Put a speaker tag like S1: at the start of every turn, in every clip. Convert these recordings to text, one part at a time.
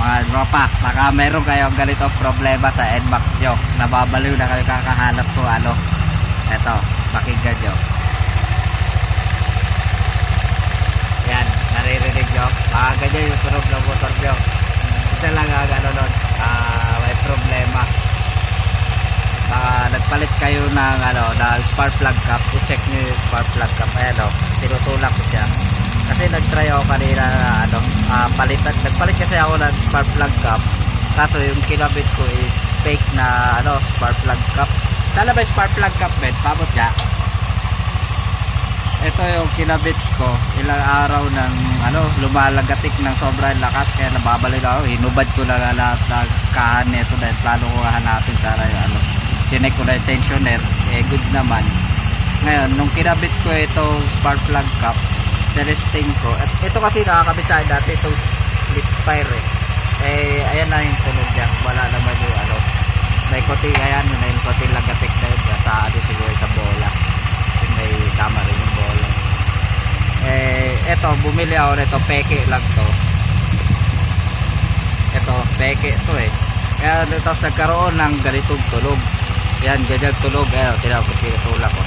S1: mga ropa, baka meron kayong ganito problema sa NMAX nyo. Nababaliw na kayo kakahanap ko ano. Eto, pakinggan nyo. Yan, naririnig nyo. Baka ganyan yung tunog ng motor nyo. Isa lang ang ano nun, ah, may problema. Baka nagpalit kayo ng ano, ng spark plug cap. I-check nyo yung spark plug cap. Ayan o, tinutulak ko siya. Kasi nag-try ako kanina na ano, ah, palitan. Nagpalit kasi ako ng spark plug cap. Kaso yung kinabit ko is fake na ano, spark plug cap. Sana ba spark plug cap, Ben? Pabot niya. Ito yung kinabit ko. Ilang araw ng ano, lumalagatik ng sobrang lakas. Kaya nababalik ako. Hinubad ko na lahat ng kahan nito dahil plano ko hanapin sana yung ano. Tinek ko na tensioner. Eh, good naman. Ngayon, nung kinabit ko itong spark plug cap, testing ko. At ito kasi nakakabit sa akin dati itong split fire eh. Eh, ayan na yung tunog niya. Wala naman yung ano. May koting, ayan, may koting lagatik na yun. Sa ano siguro sa bola. Yung May tama rin yung bola. Eh, eto, bumili ako nito. Peke lang to. Ito, peke to eh. Kaya tapos nagkaroon ng ganitong tulog. Yan, ganyan tulog. Ayan, tinawag ko, tinutulak ko.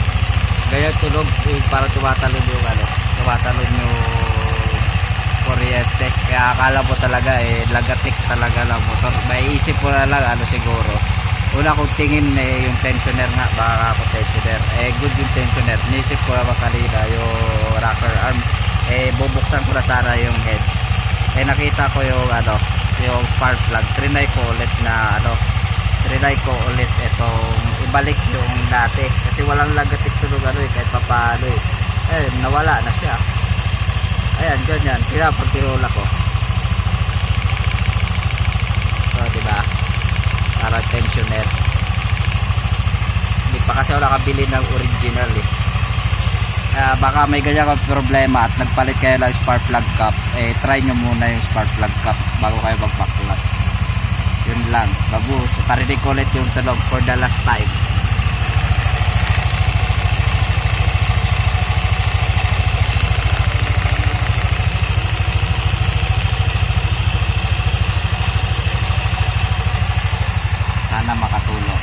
S1: Ganyan tulog, eh, para tumatalon yung ano, tumatalon yung kuryente. Kaya akala mo talaga eh, lagatik talaga ng motor. May isip ko na lang, ano siguro. Una kong tingin eh, yung tensioner nga, baka ako tensioner. Eh, good yung tensioner. Nisip ko naman kanina yung rocker arm. Eh, bubuksan ko na sana yung head. Eh, nakita ko yung ano, yung spark plug. Trinay ko ulit na ano, trinay ko ulit itong ibalik yung dati. Kasi walang lagatik tulog ano eh, kahit papaano eh. Eh, nawala na siya. Ayan, ganyan. Kaya pag tinula ko. So, di ba? Para tensioner. Hindi pa kasi ako nakabili ng original eh. Kaya baka may ganyan kang problema at nagpalit kayo ng spark plug cap, eh try nyo muna yung spark plug cap bago kayo magpaklas. Yun lang. Bago, so, parinig ko ulit yung tunog for the last time. Inshallah.